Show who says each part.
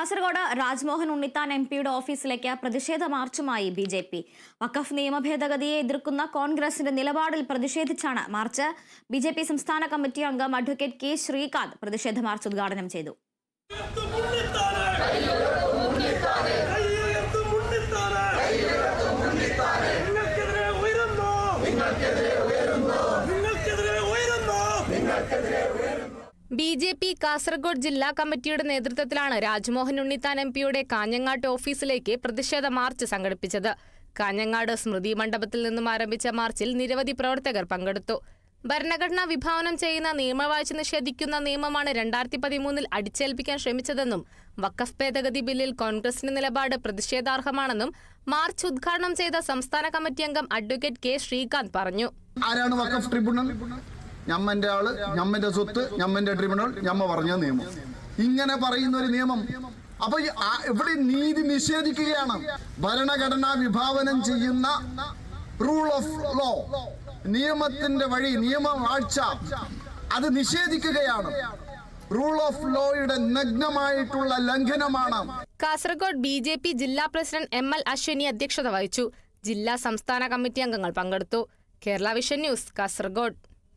Speaker 1: Kasaragod Rajmohan Unnithan M പിയുടെ ഓഫീസിലേക്ക് പ്രതിഷേധ മാർച്ചുമായി ബി ജെ പി. വഖഫ് നിയമ ഭേദഗതിയെ എതിർക്കുന്ന കോൺഗ്രസിന്റെ നിലപാടിൽ പ്രതിഷേധിച്ചാണ് മാർച്ച്. ബി സംസ്ഥാന കമ്മിറ്റി അംഗം അഡ്വക്കേറ്റ് കെ ശ്രീകാന്ത് പ്രതിഷേധ മാർച്ച് ഉദ്ഘാടനം ചെയ്തു.
Speaker 2: ബി ജെ പി കാസർഗോഡ് ജില്ലാ കമ്മിറ്റിയുടെ നേതൃത്വത്തിലാണ് രാജ്മോഹൻ ഉണ്ണിത്താൻ എം പിയുടെ കാഞ്ഞങ്ങാട്ട് ഓഫീസിലേക്ക് പ്രതിഷേധ മാർച്ച് സംഘടിപ്പിച്ചത്. കാഞ്ഞങ്ങാട് സ്മൃതി മണ്ഡപത്തിൽ നിന്നും ആരംഭിച്ച മാർച്ചിൽ നിരവധി പ്രവർത്തകർ പങ്കെടുത്തു. ഭരണഘടന വിഭാവനം ചെയ്യുന്ന നിയമവാഴ്ച നിഷേധിക്കുന്ന നിയമമാണ് രണ്ടായിരത്തി പതിമൂന്നിൽ അടിച്ചേൽപ്പിക്കാൻ ശ്രമിച്ചതെന്നും വക്കഫ് ഭേദഗതി ബില്ലിൽ കോൺഗ്രസിന്റെ നിലപാട് പ്രതിഷേധാർഹമാണെന്നും മാർച്ച് ഉദ്ഘാടനം ചെയ്ത സംസ്ഥാന കമ്മിറ്റി അംഗം അഡ്വക്കേറ്റ് കെ ശ്രീകാന്ത് പറഞ്ഞു.
Speaker 3: ആരാണ് ട്രിബ്യൂണൽ? ഞമ്മന്റെ ആൾ ഞമ്മന്റെ സ്വത്ത് ഞമ്മന്റെ ട്രിബ്യൂണൽ ഞമ്മ പറഞ്ഞ നിയമം. ഇങ്ങനെ പറയുന്ന ഒരു നിയമം. അപ്പൊ ഇവിടെ നീതി നിഷേധിക്കുകയാണ്. ഭരണഘടന വിഭാവനം ചെയ്യുന്ന റൂൾ ഓഫ് ലോ നിയമത്തിന്റെ വഴി നിയമവാഴ്ച അത് നിഷേധിക്കുകയാണ്. റൂൾ ഓഫ് ലോയുടെ നഗ്നമായിട്ടുള്ള ലംഘനമാണ്.
Speaker 2: കാസർഗോഡ് ബി ജെ പി ജില്ലാ പ്രസിഡന്റ് എം എൽ അശ്വിനി അധ്യക്ഷത വഹിച്ചു. ജില്ലാ സംസ്ഥാന കമ്മിറ്റി അംഗങ്ങൾ പങ്കെടുത്തു. Kerala Vision News Kasaragod.